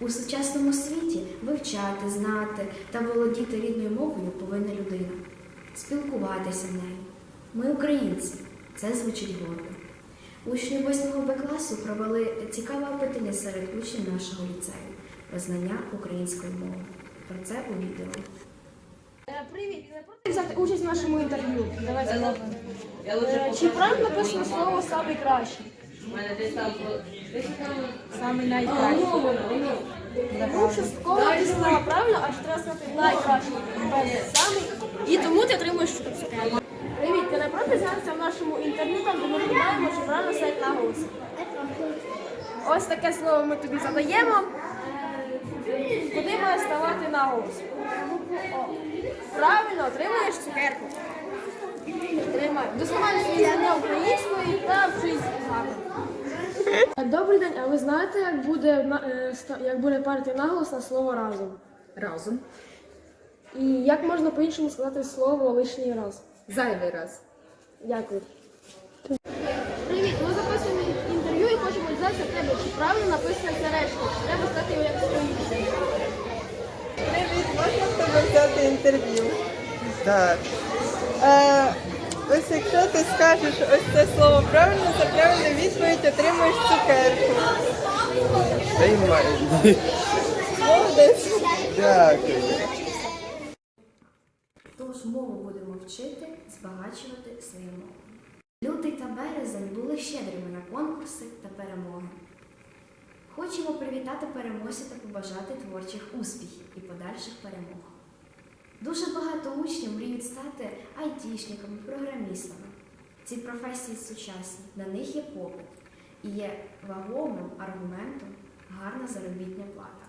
У сучасному світі вивчати, знати та володіти рідною мовою повинна людина, спілкуватися нею. Ми українці, це звучить гордо. Учні 8 Б класу провели цікаве опитання серед учнів нашого ліцею про знання української мови. Про це у відео. Привіт, не проти взяти участь в нашому інтерв'ю. Давайте. Е, Чи правильно написано слово «самий кращий»? Частково написано правильно, аж треба сказати найкращий. Самий. І тому ти отримуєш цукерку. Привіт, ти не проти взятися в нашому інтерв'ю, там де ми питаємо, чи правильно стоять наголоси. Ось таке слово ми тобі задаємо. Куди має ставати наголос? О, Правильно, отримуєш цукерку. Тримай. Досконально свої знання української та вчись гарно. Добрий день, а ви знаєте, як буде, е, як буде парити наголос на слово разом? Разом. І як можна по-іншому сказати слово лишній раз? Зайвий раз. Дякую. Привіт, ми записуємо інтерв'ю і хочемо дізнатися тебе, чи правильно написано це речення, чи треба стати його як стоїть. Привіт, можна в тебе взяти інтерв'ю? Так. Е, ось якщо ти скажеш ось це слово правильно, за правильну відповідь отримуєш цукерку. Приймай. Молодець. Дякую. Тож мову будемо вчити, збагачувати свою мову. Лютий та березень були щедрими на конкурси та перемоги. Хочемо привітати переможців та побажати творчих успіхів і подальших перемог. Дуже багато учнів мріють стати айтішниками, програмістами. Ці професії сучасні, на них є попит і є вагомим аргументом гарна заробітня плата.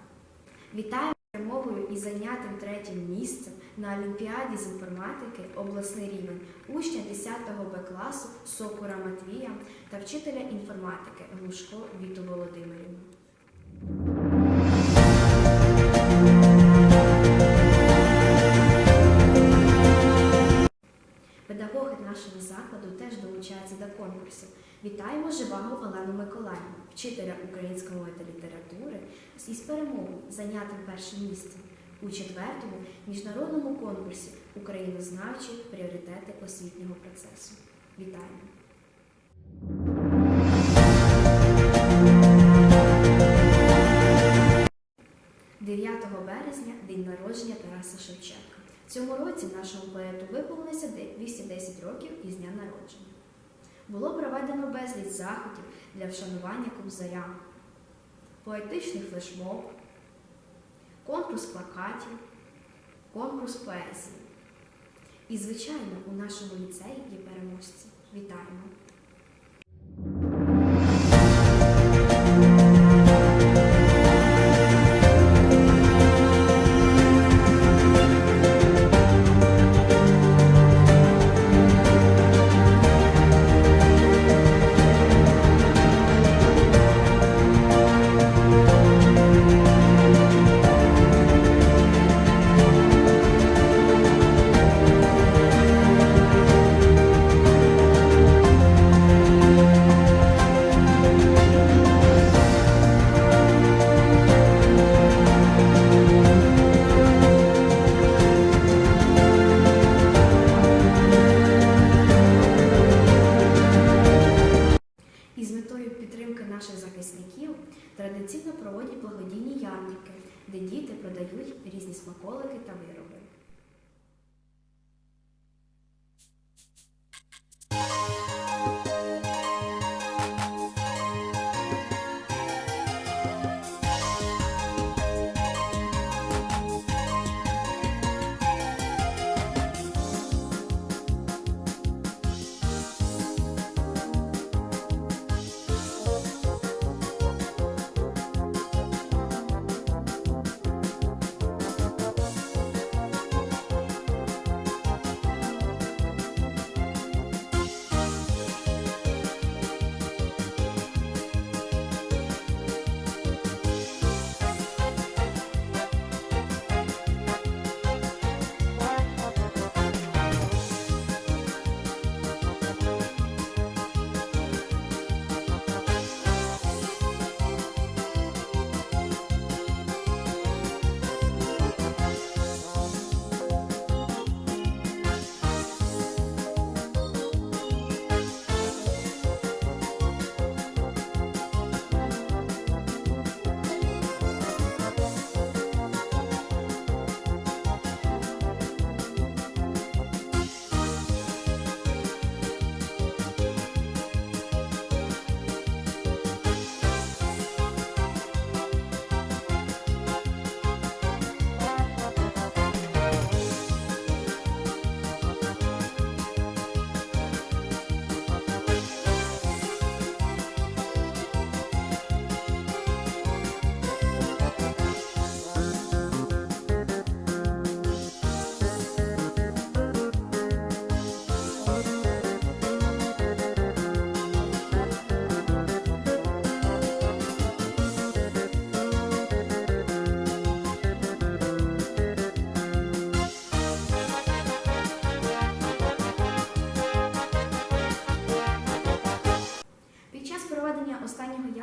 Вітаємо з перемогою і зайнятим третім місцем на Олімпіаді з інформатики обласний рівень учня 10 Б класу Сокура Матвія та вчителя інформатики Глушко Віту Володимирівну. Долучаються конкурсів. Вітаємо Живаго Олену Миколаївну, вчителя української мови та літератури із перемогою зайнятим перше місце у четвертому міжнародному конкурсі Українознавчі пріоритети освітнього процесу. Вітаємо! 9 березня день народження Тараса Шевченка. Цьому році нашому поету виповнилося 210 років із дня народження. Було проведено безліч заходів для вшанування кобзаря, поетичних флешмоб, конкурс плакатів, конкурс поезії. І, звичайно, у нашому ліцеї є переможці. Вітаємо! Благодійні ярмарки, де діти продають різні смаколики та вироби.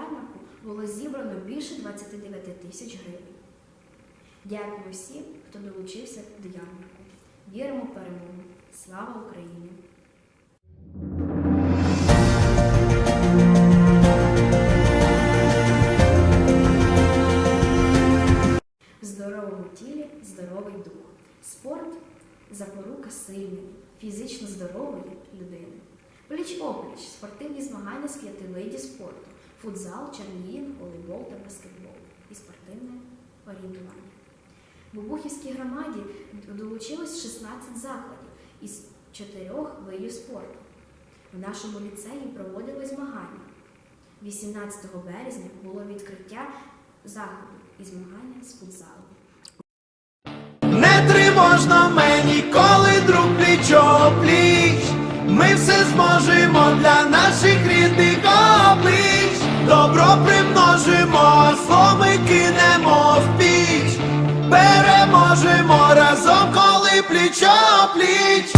Ярмарку було зібрано більше 29 тисяч гривень. Дякую всім, хто долучився до ярмарку. Віримо в перемогу. Слава Україні! В здоровому тілі здоровий дух. Спорт запорука сильної, фізично здорової людини. Пліч опліч спортивні змагання з п'яти видів спорту: футзал, чарлін, волейбол та баскетбол і спортивне орієнтування. В Обухівській громаді долучилось 16 закладів із чотирьох видів спорту. В нашому ліцеї проводили змагання. 18 березня було відкриття заходу і змагання з футзалу. Не тривожно мені, коли друг пліч пліч. Ми все зможемо для наших рідних. Добро примножимо, зло кинемо в піч. Переможемо разом, коли пліч пліч.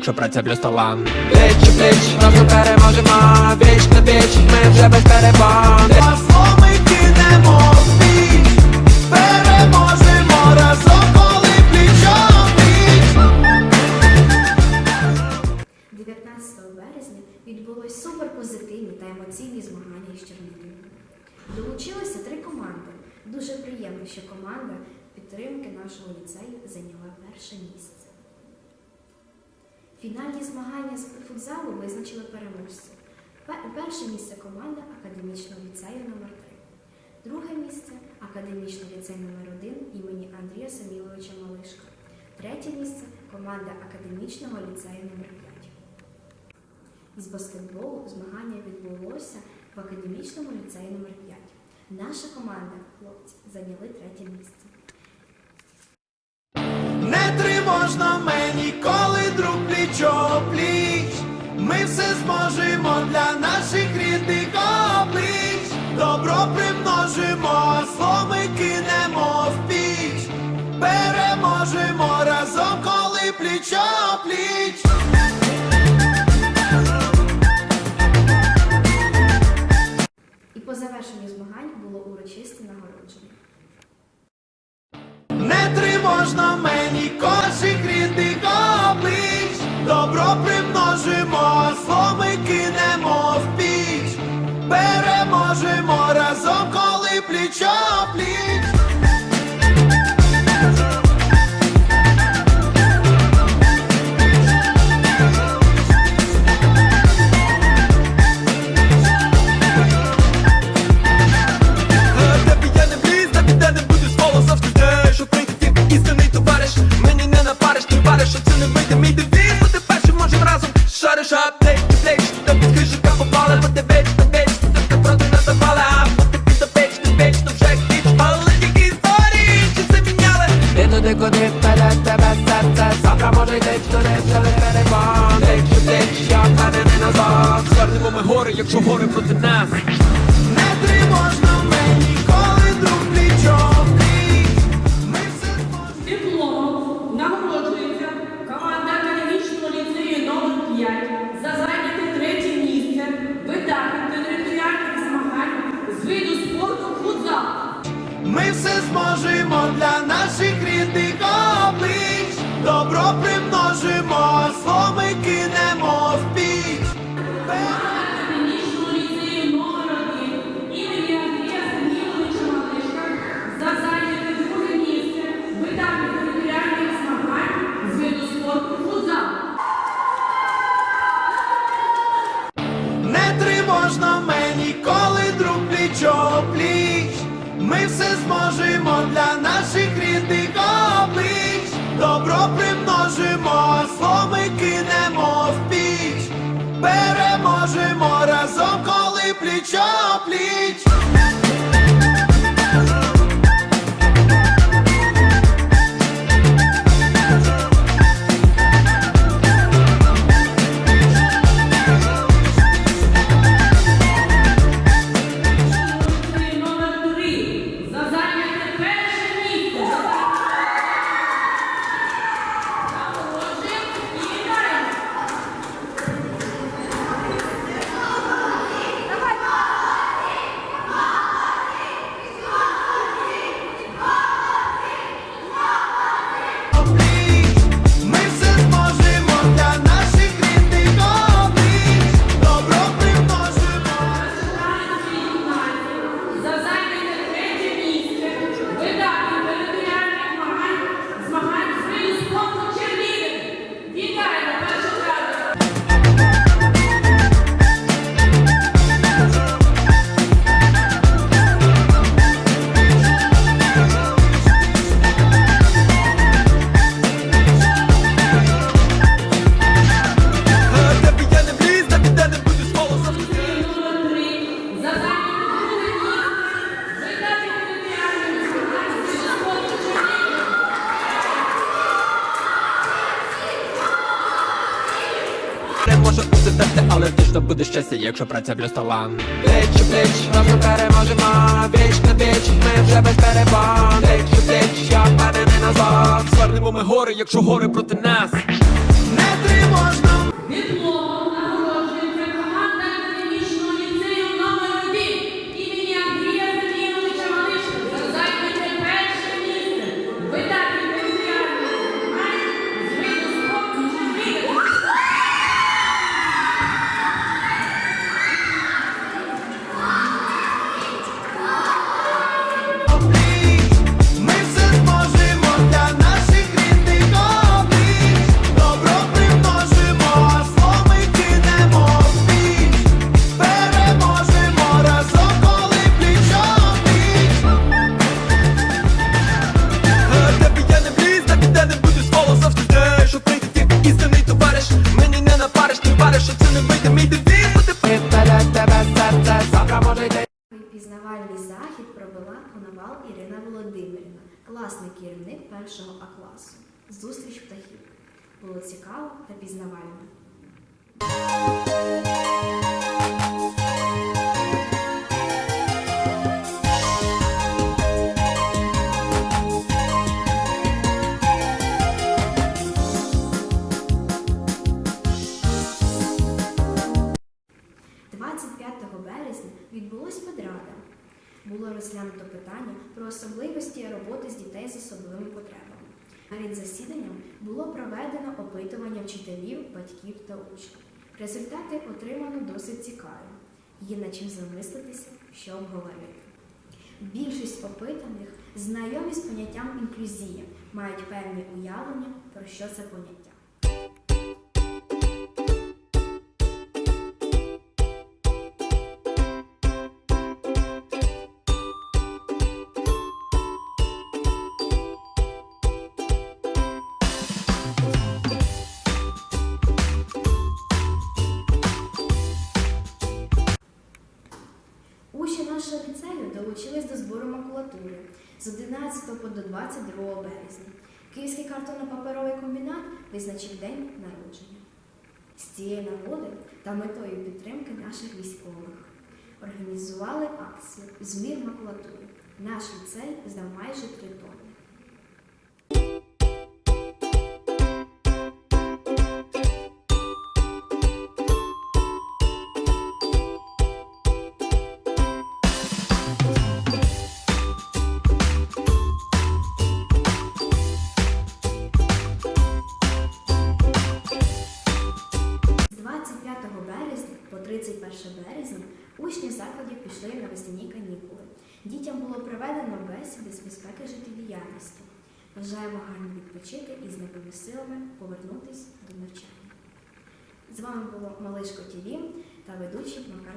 якщо праця плюс талант Плеч у плеч, разом переможемо Віч на віч, ми вже без перебон Масло ми кинемо в піч, переможемо разом, коли пліч пліч 19 березня відбулось суперпозитивні та емоційні змагання із Чернігівом. Долучилося три команди. Дуже приємно, що команда підтримки нашого ліцею зайняла перше місце. Фінальні змагання з футзалу визначили переможців. Перше місце команда академічного ліцею номер 3 Друге місце академічний ліцей номер 1 імені Андрія Саміловича Малишка. Третє місце команда академічного ліцею номер 5 Із баскетболу змагання відбулося в академічному ліцеї номер 5 Наша команда, хлопці, зайняли третє місце. Тривожно мені, коли друг пліч пліч. Ми все зможемо для наших рідних облич. Добро примножимо, зло кинемо в піч. Переможемо разом, коли пліч пліч. І по завершенню змагань було урочисте нагородження. Примножимо, сломи кинемо в піч, переможемо разом, коли пліч о пліч. Не може бути тесте, але точно буде щастя, якщо праця плюс талант Плеч у плеч, разом переможемо, віч на віч, ми вже без перебан Плеч у плеч, я впевнений назад Звернемо ми гори, якщо гори проти нас. Не тривожно захід провела коновал Ірина Володимирівна, класний керівник першого А класу. Зустріч птахів. Було цікаво та пізнавально. А від засіданням було проведено опитування вчителів, батьків та учнів. Результати отримано досить цікаві. Є над чим замислитися, що обговорити. Більшість опитаних знайомі з поняттям інклюзія, мають певні уявлення, про що це поняття. з 11 по до 22 березня. Київський картонно-паперовий комбінат визначив день народження. З цієї нагоди та метою підтримки наших військових організували акцію Змір макулатури. Наш ліцей здав майже три тони. Повернутися до навчання. З вами було Малишко ТВ та ведучий Макар.